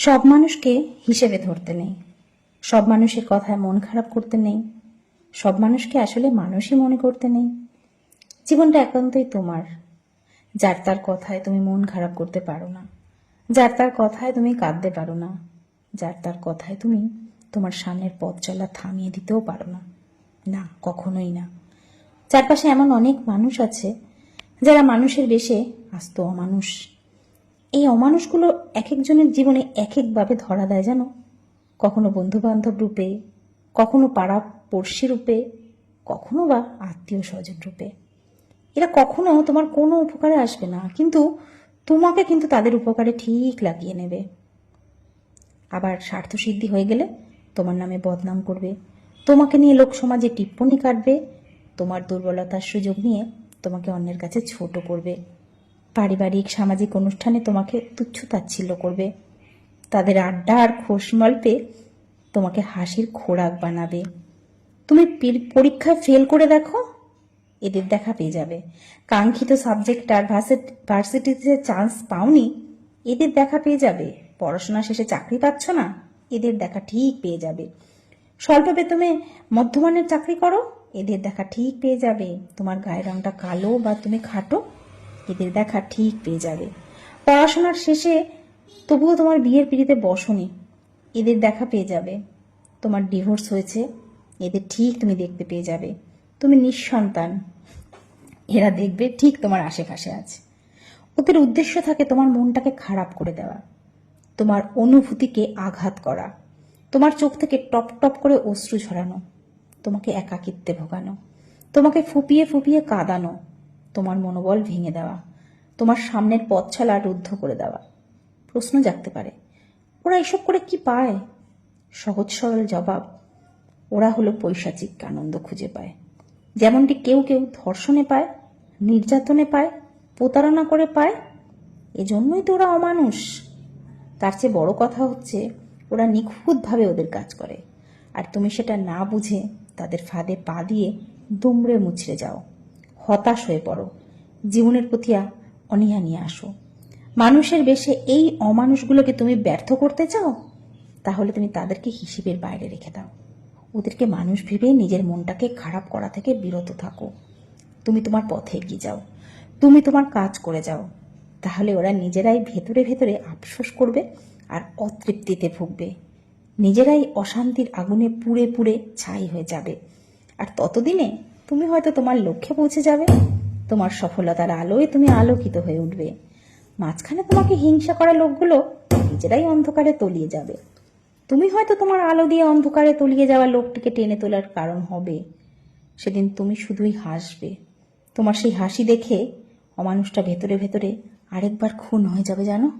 সব মানুষকে হিসেবে ধরতে নেই। সব মানুষের কথায় মন খারাপ করতে নেই। সব মানুষকে আসলে মানুষই মনে করতে নেই। জীবনটা একান্তই তোমার। যার তার কথায় তুমি মন খারাপ করতে পারো না। যার তার কথায় তুমি কাঁদতে পারো না। যার তার কথায় তুমি তোমার সামনের পথ চলা থামিয়ে দিতেও পারো না। না, কখনোই না। চারপাশে এমন অনেক মানুষ আছে, যারা মানুষের বেশে আস্ত অমানুষ। এই অমানুষগুলো এক একজনের জীবনে এক একভাবে ধরা দেয় জানো? কখনো বন্ধু বান্ধব রূপে, কখনো পাড়া পড়শি রূপে, কখনো বা আত্মীয় স্বজন রূপে। এরা কখনো তোমার কোনো উপকারে আসবে না, কিন্তু তোমাকে কিন্তু তাদের উপকারে ঠিক লাগিয়ে নেবে। আবার স্বার্থসিদ্ধি হয়ে গেলে তোমার নামে বদনাম করবে। তোমাকে নিয়ে লোক সমাজে টিপ্পনি কাটবে। তোমার দুর্বলতার সুযোগ নিয়ে তোমাকে অন্যের কাছে ছোট করবে। পারিবারিক, সামাজিক অনুষ্ঠানে তোমাকে তুচ্ছ তাচ্ছিল্য করবে। তাদের আড্ডা আর খোশমল্পে তোমাকে হাসির খোরাক বানাবে। তুমি পরীক্ষায় ফেল করে দেখো, এদের দেখা পেয়ে যাবে। কাঙ্ক্ষিত সাবজেক্ট আর ভার্সিটিতে চান্স পাওনি, এদের দেখা পেয়ে যাবে। পড়াশোনা শেষে চাকরি পাচ্ছ না, এদের দেখা ঠিক পেয়ে যাবে। স্বল্প বেতনে মধ্যমানের চাকরি করো, এদের দেখা ঠিক পেয়ে যাবে। তোমার গায়ের রংটা কালো বা তুমি খাটো এদের দেখা ঠিক পেয়ে যাবে। পড়াশোনার শেষে তবুও তোমার বিয়ের পিড়িতে বসনি, এদের দেখা পেয়ে যাবে। তোমার ডিভোর্স হয়েছে, এদের ঠিক তুমি দেখতে পেয়ে যাবে। তুমি নিঃসন্তান, এরা দেখবে ঠিক তোমার আশেপাশে আছে। ওদের উদ্দেশ্য থাকে তোমার মনটাকে খারাপ করে দেওয়া, তোমার অনুভূতিকে আঘাত করা, তোমার চোখ থেকে টপ টপ করে অশ্রু ঝরানো, তোমাকে একাকিত্বে ভোগানো, তোমাকে ফুপিয়ে ফুপিয়ে কাঁদানো তোমার মনোবল ভেঙে দেওয়া, তোমার সামনের পথ চলা রুদ্ধ করে দেওয়া। প্রশ্ন জাগতে পারে, ওরা এসব করে কি পায়? সহজ সরল জবাব, ওরা হলো পৈশাচিক আনন্দ খুঁজে পায়। যেমনটি কেউ কেউ ধর্ষণে পায়, নির্যাতনে পায়, প্রতারণা করে পায়, এজন্যই তো ওরা অমানুষ। তার চেয়ে বড় কথা হচ্ছে, ওরা নিখুঁতভাবে ওদের কাজ করে। আর তুমি সেটা না বুঝে তাদের ফাঁদে পা দিয়ে দুমড়ে মুচড়ে যাও। হতাশ হয়ে পড়ো। জীবনের প্রতি অনীহা নিয়ে আসো। মানুষের বেশে এই অমানুষগুলোকে তুমি ব্যর্থ করতে চাও? তাহলে তুমি তাদেরকে হিসেবের বাইরে রেখে দাও। ওদেরকে মানুষ ভেবে নিজের মনটাকে খারাপ করা থেকে বিরত থাকো। তুমি তোমার পথে এগিয়ে যাও। তুমি তোমার কাজ করে যাও। তাহলে ওরা নিজেরাই ভেতরে ভেতরে আফসোস করবে আর অতৃপ্তিতে ভুগবে। নিজেরাই অশান্তির আগুনে পুড়ে পুড়ে ছাই হয়ে যাবে। আর ততদিনে তুমি হয়তো তোমার লক্ষ্যে পৌঁছে যাবে। তোমার সফলতার আলোয় তুমি আলোকিত হয়ে উঠবে। মাঝখানে তোমাকে হিংসা করা লোকগুলো নিজেরাই অন্ধকারে তলিয়ে যাবে। তুমি হয়তো তোমার আলো দিয়ে অন্ধকারে তলিয়ে যাওয়া লোকটিকে টেনে তোলার কারণ হবে। সেদিন তুমি শুধুই হাসবে। তোমার সেই হাসি দেখে অমানুষটা ভেতরে ভেতরে আরেকবার খুন হয়ে যাবে, জানো?